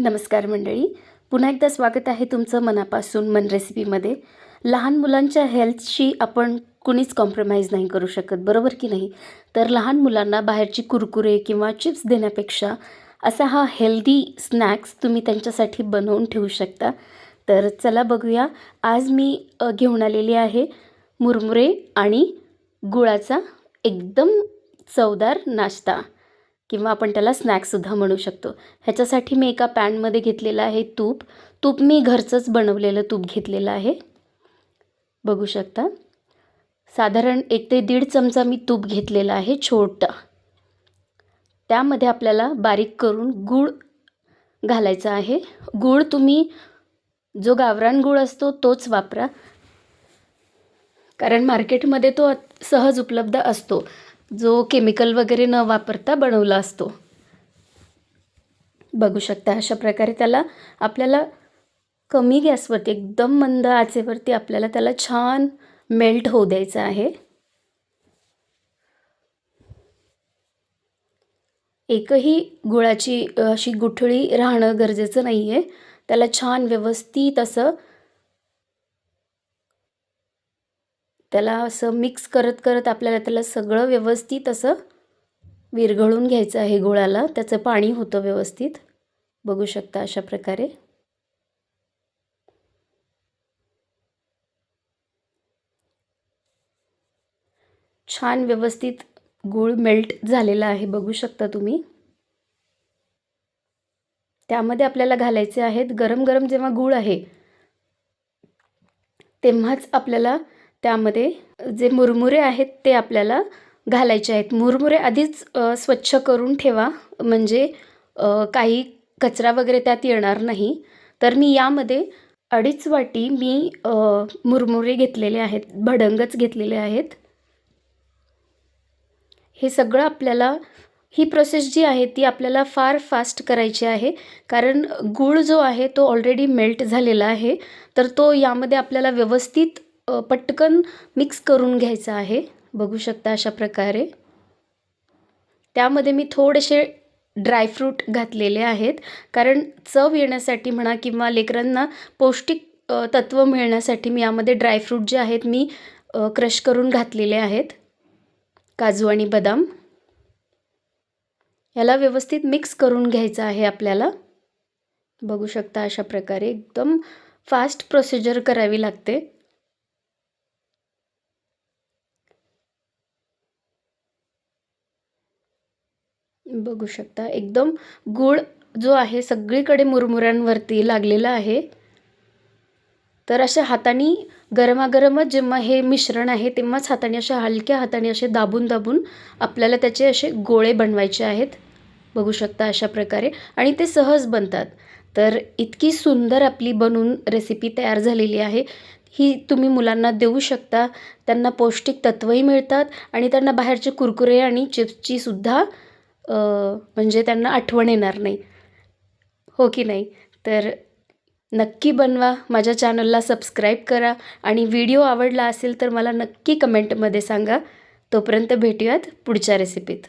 नमस्कार मंडळी. पुन्हा एकदा स्वागत आहे तुमचं मनापासून मन रेसिपीमध्ये. लहान मुलांच्या हेल्थशी आपण कुणीच कॉम्प्रोमाइज नाही करू शकत बरोबर की नाही? तर लहान मुलांना बाहेरची कुरकुरे किंवा चिप्स देण्यापेक्षा असा हा हेल्दी स्नॅक्स तुम्ही त्यांच्यासाठी बनवून ठेवू शकता. तर चला बघूया. आज मी घेऊन आलेली आहे मुरमुरे आणि गुळाचा एकदम चवदार नाश्ता. किंवा आपण त्याला स्नॅक्ससुद्धा म्हणू शकतो. ह्याच्यासाठी मी एका पॅनमध्ये घेतलेलं आहे तूप. तूप मी घरचंच बनवलेलं तूप घेतलेलं आहे. बघू शकता. साधारण एक ते दीड चमचा मी तूप घेतलेला आहे छोटा. त्यामध्ये आपल्याला बारीक करून गूळ घालायचा आहे. गूळ तुम्ही जो गावरान गूळ असतो तोच वापरा. कारण मार्केटमध्ये तो सहज उपलब्ध असतो. जो केमिकल वगैरे न वापरता बनवला असतो. बघू शकता अशा प्रकारे त्याला आपल्याला कमी गॅसवरती एकदम मंद आचेवरती आपल्याला त्याला छान मेल्ट होऊ द्यायचं आहे. एकही गुळाची अशी गुठळी राहणं गरजेचं नाही आहे त्याला छान व्यवस्थित असं त्याला असं मिक्स करत करत आपल्याला त्याला सगळं व्यवस्थित असं विरघळून घ्यायचं आहे गुळाला. त्याचं पाणी होतं व्यवस्थित. बघू शकता अशा प्रकारे. छान व्यवस्थित गूळ मेल्ट झालेला आहे. बघू शकता तुम्ही. त्यामध्ये आपल्याला घालायचे आहेत गरम गरम जेव्हा गूळ आहे तेव्हाच आपल्याला त्यामध्ये जे मुरमुरे आहेत ते आपल्याला घालायचे आहेत. मुरमुरे आधीच स्वच्छ करून ठेवा. म्हणजे काही कचरा वगैरे त्यात येणार नाही. तर मी यामध्ये अडीच वाटी मी मुरमुरे घेतलेले आहेत. भडंगच घेतलेले आहेत. हे सगळं आपल्याला ही प्रोसेस जी आहे ती आपल्याला फार फास्ट करायची आहे. कारण गूळ जो आहे तो ऑलरेडी मेल्ट झालेला आहे. तर तो यामध्ये आपल्याला व्यवस्थित पटकन मिक्स करून घ्यायचा आहे. बघू शकता अशा प्रकारे. त्यामध्ये मी थोडेसे ड्रायफ्रूट घातलेले आहेत. कारण चव येण्यासाठी म्हणा किंवा लेकरांना पौष्टिक तत्त्व तत्व मिळण्यासाठी मी यामध्ये ड्रायफ्रूट जे आहेत मी क्रश करून घातलेले आहेत. काजू आणि बदाम. याला व्यवस्थित मिक्स करून घ्यायचं आहे आपल्याला. बघू शकता अशा प्रकारे एकदम फास्ट प्रोसिजर करावी लागते. बघू शकता. एकदम गूळ जो आहे सगळीकडे मुरमुऱ्यांवरती लागलेला आहे. तर अशा हाताने गरमागरमच जेव्हा हे मिश्रण आहे तेव्हाच हाताने अशा हलक्या हाताने असे दाबून दाबून आपल्याला त्याचे असे गोळे बनवायचे आहेत. बघू शकता अशा प्रकारे. आणि ते सहज बनतात. तर इतकी सुंदर आपली बनून रेसिपी तयार झालेली आहे. ही तुम्ही मुलांना देऊ शकता. त्यांना पौष्टिक तत्त्वही मिळतात आणि त्यांना बाहेरचे कुरकुरे आणि चिप्सची सुद्धा म्हणजे त्यांना आठवण येणार नाही. हो की नाही? तर नक्की बनवा माझ्या चॅनलला सबस्क्राईब करा आणि व्हिडिओ आवडला असेल तर मला नक्की कमेंटमध्ये सांगा. तोपर्यंत भेटूयात पुढच्या रेसिपीत